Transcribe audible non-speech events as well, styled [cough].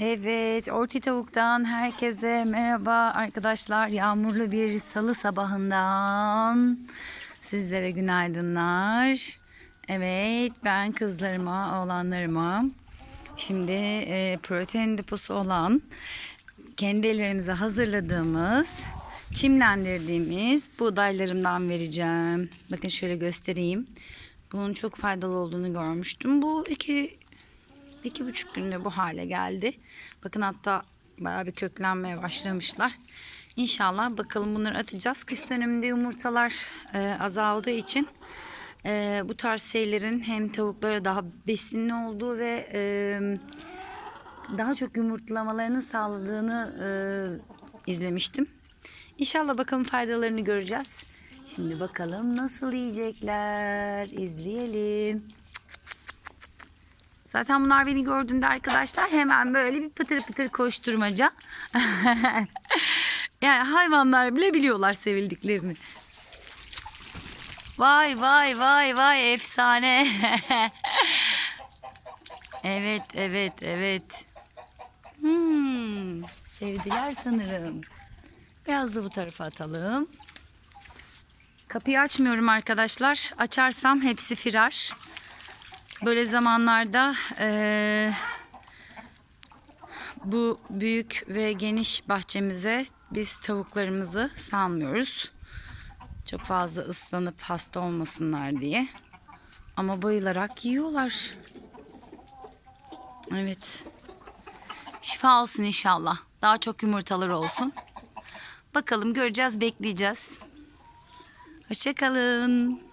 Evet, Orti Tavuk'tan herkese merhaba arkadaşlar. Yağmurlu bir salı sabahından sizlere günaydınlar. Evet, ben kızlarıma, oğlanlarıma şimdi e, protein deposu olan kendi ellerimize hazırladığımız çimlendirdiğimiz buğdaylarımdan vereceğim. Bakın şöyle göstereyim. Bunun çok faydalı olduğunu görmüştüm. Bu iki İki buçuk günde bu hale geldi. Bakın hatta bayağı bir köklenmeye başlamışlar. İnşallah bakalım bunları atacağız. Kış döneminde yumurtalar e, azaldığı için e, bu tarz şeylerin hem tavuklara daha besinli olduğu ve e, daha çok yumurtlamalarını sağladığını e, izlemiştim. İnşallah bakalım faydalarını göreceğiz. Şimdi bakalım nasıl yiyecekler. İzleyelim. Zaten bunlar beni gördüğünde arkadaşlar hemen böyle bir pıtır pıtır koşturmaca. [laughs] yani hayvanlar bile biliyorlar sevildiklerini. Vay vay vay vay efsane. [laughs] evet evet evet. Hmm, sevdiler sanırım. Biraz da bu tarafa atalım. Kapıyı açmıyorum arkadaşlar. Açarsam hepsi firar. Böyle zamanlarda eee, bu büyük ve geniş bahçemize biz tavuklarımızı salmıyoruz. Çok fazla ıslanıp hasta olmasınlar diye. Ama bayılarak yiyorlar. Evet. Şifa olsun inşallah. Daha çok yumurtalar olsun. Bakalım göreceğiz, bekleyeceğiz. Hoşçakalın.